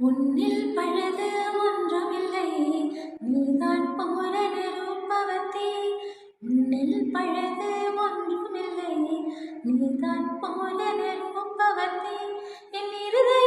உன்னில் பழுது ஒன்றுமில்லை. நீதான் போல ரூபவதி. உன்னில் பழுது ஒன்றுமில்லை. நீதான் போல ரூபவதி. என் இருதய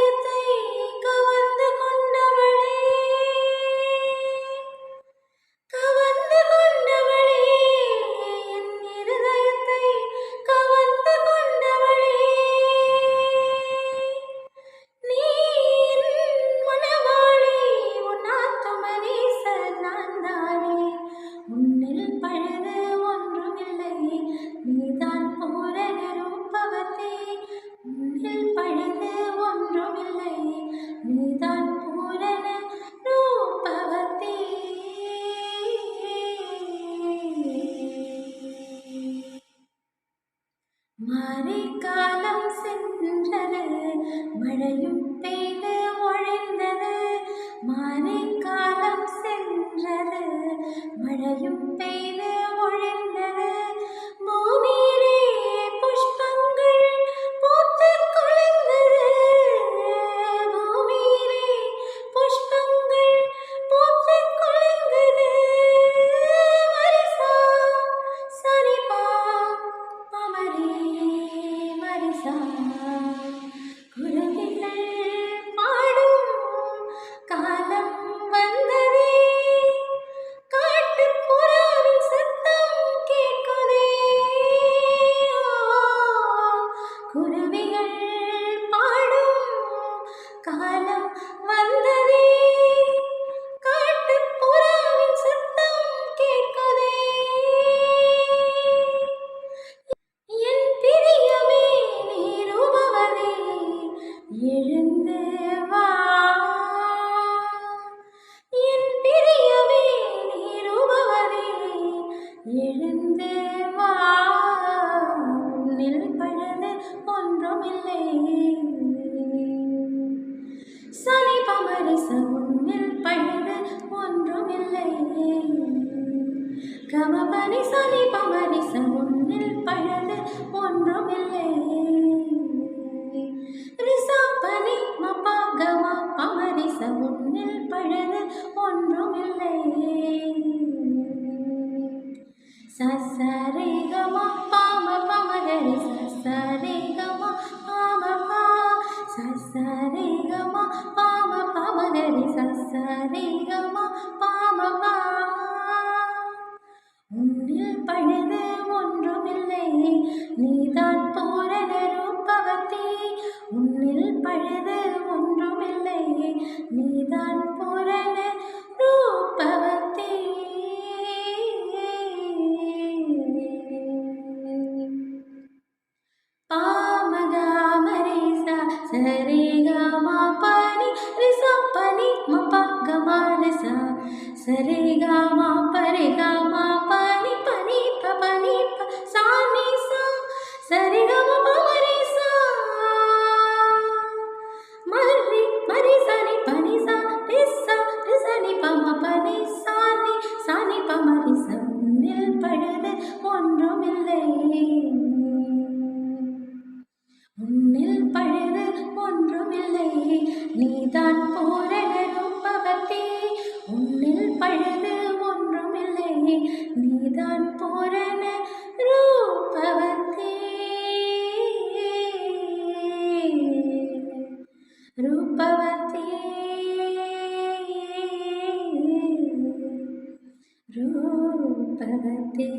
நீதான் பூரண ரூபவதி உன்னில் பழுது ஒன்றுமில்லை. நீதான் பூரண ரூபவதி மழைக்காலம் சென்றது மழையும் பெய்து ஒழிந்தது மழைக்காலம் சென்றது மழையும் பெய்து ஒழிந்தது குருவிகள் பாடும் காலம் வந்ததே. காட்டுப் புறாவின் சத்தம் கேட்குதே. என் பிரியமே நீருபவனே எழுந்து வா. என் பிரியமே நீருபவனே எழுந்து கமபனி சலி பமரிச சமுன்னில் பழது ஒன்றுமில்லை. ரிசாபனி மபா கம பமரிச சமுன்னில் பழது ஒன்றுமில்லை. சசரே கமா பாம பமகரி சசரே கமா பாம பா. சசரே கமா பாம பமகரி சசரே கமா பாம பா. உன்னில் பழுது ஒன்றுமில்லை. நீதான் பூரண ரூபவதி. உன்னில் பழுது ஒன்றுமில்லை. நீதான் பூரண ரூபவதி. பாமகாமரிசா சரிகமா பனி ரிசா பனி மபா கமா ரிசா சரிகமா நீதான் பூரண ரூபவதி உன்னில் பழுது ஒன்றுமில்லை. நீதான் பூரண ரூபவத்தே. ரூபவத்தே. ரூபவத்தே.